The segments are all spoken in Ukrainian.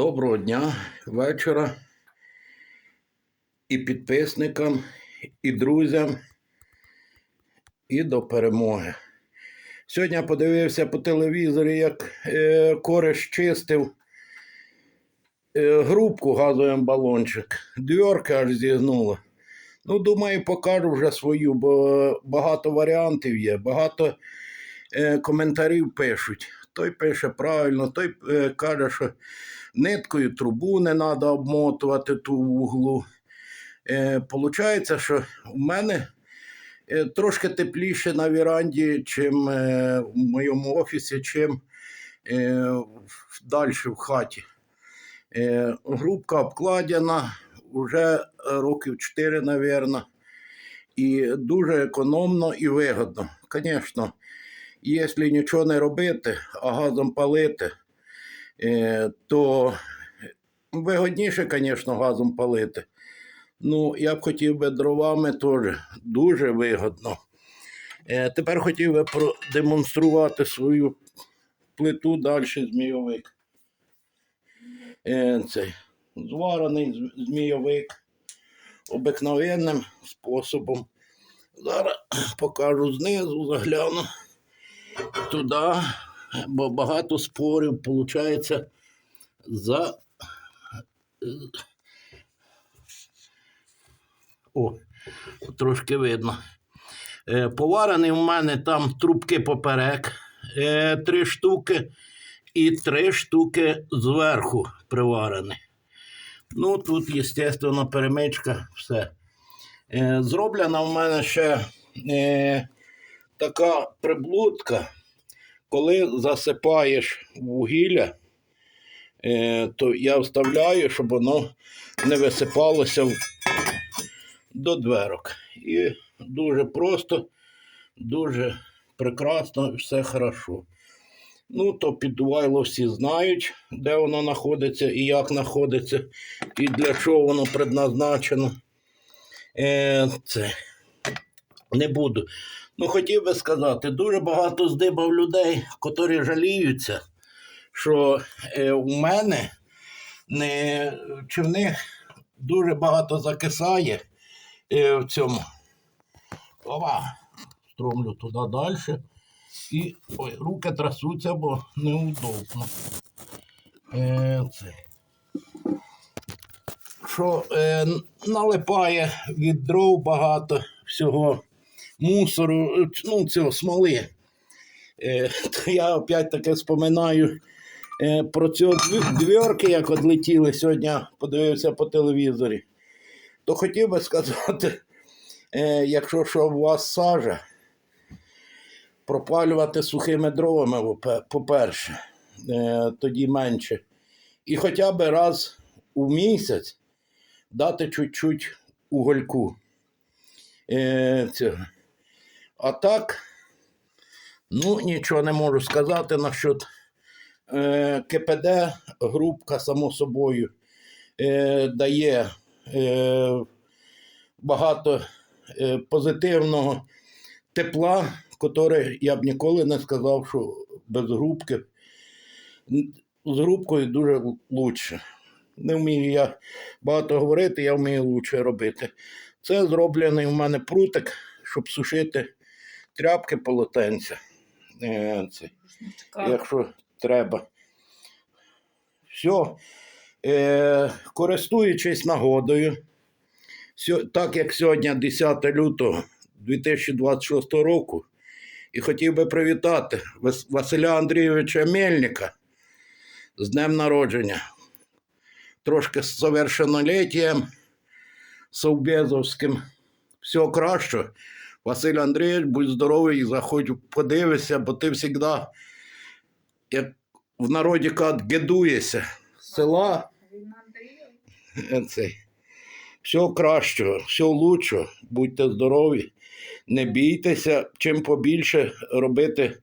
Доброго дня, вечора і підписникам, і друзям, і до перемоги. Сьогодні подивився по телевізорі, як е, кореш чистив е, грубку газовим балончик. Дверка аж зігнула. Ну, думаю, покажу вже свою, бо багато варіантів є, багато е, коментарів пишуть. Той пише правильно, той е, каже, що ниткою трубу не треба обмотувати ту вуглу. Е, Получається, що в мене е, трошки тепліше на віранді, чим е, в моєму офісі, чим е, далі в хаті. Е, грубка обкладена вже років 4, мабуть. І дуже економно і вигодно. Звісно, якщо нічого не робити, а газом палити, е, то вигодніше, звісно, газом палити. Ну, я б хотів би дровами теж дуже вигодно. Е, Тепер хотів би продемонструвати свою плиту далі змійовик. Е, Цей зварений змійовик обикновенним способом. Зараз покажу знизу, загляну туди, бо багато спорів виходить за. О, трошки видно. Е, Поварений в мене там трубки поперек, е, три штуки, і три штуки зверху приварені. Ну, тут, звісно, перемичка, все. Е, Зроблена в мене ще така приблудка, коли засипаєш вугілля, е, то я вставляю, щоб воно не висипалося до дверок. І дуже просто, дуже прекрасно, все хорошо. Ну, то підвайло всі знають, де воно знаходиться і як знаходиться, і для чого воно предназначено. Е, це не буду. Ну, хотів би сказати, дуже багато здибав людей, котрі жаліються, що е, у мене не, чи в них дуже багато закисає е, в цьому. Ова, стромлю туди далі. І ой, руки трясуться, бо неудобно. Е, це. Що е, налипає від дров багато всього мусору, е, ну, цього смоли. Е, то я опять таки споминаю е, про ці дві- двірки, як одлетіли сьогодні, подивився по телевізорі. То хотів би сказати, якщо що у вас сажа, пропалювати сухими дровами, по-перше, тоді менше. І хоча б раз у місяць дати чуть-чуть угольку. Цього. А так, ну, нічого не можу сказати насчет е, КПД, групка, само собою, е, дає е, багато е, позитивного тепла, котре я б ніколи не сказав, що без грубки. З грубкою дуже лучше. Не вмію я багато говорити, я вмію лучше робити. Це зроблений у мене прутик, щоб сушити тряпки полотенця. Е, Це, якщо треба. Все. Е, користуючись нагодою, так як сьогодні 10 лютого 2026 року, і хотів би привітати Василя Андрійовича Мельника з днем народження. Трошки з совершенноліттям Совбезовським. Всього кращого. Василь Андрійович, будь здоровий і заходь, подивися, бо ти завжди, як в народі кажуть, гедуєшся села. Всього кращого, всього лучшого, будьте здорові, не бійтеся, чим побільше робити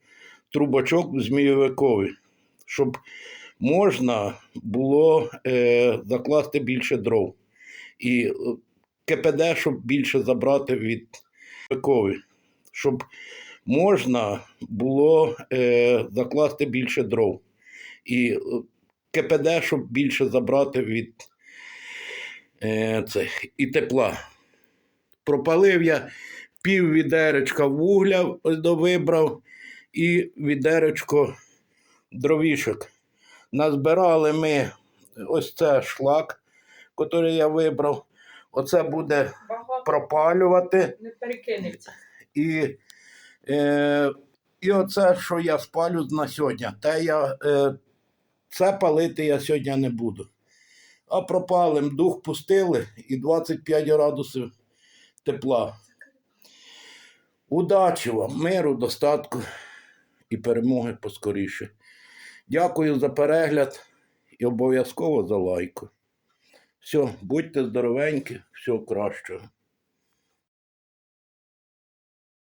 трубочок в змійовикові, щоб можна було е, закласти більше дров. І е, КПД, щоб більше забрати від викові, щоб можна було е, закласти більше дров. І е, КПД, щоб більше забрати від е, цих, і тепла. Пропалив я пів відеречка вугля вибрав і відеречко дровішок. Назбирали ми ось це шлак, який я вибрав. Оце буде пропалювати. не перекинеться. І, е, і оце, що я спалю на сьогодні, те я, е, це палити я сьогодні не буду. А пропалим, дух пустили і 25 градусів тепла. Удачі вам, миру, достатку і перемоги поскоріше. Дякую за перегляд і обов'язково за лайку. Все, будьте здоровенькі, всього кращого.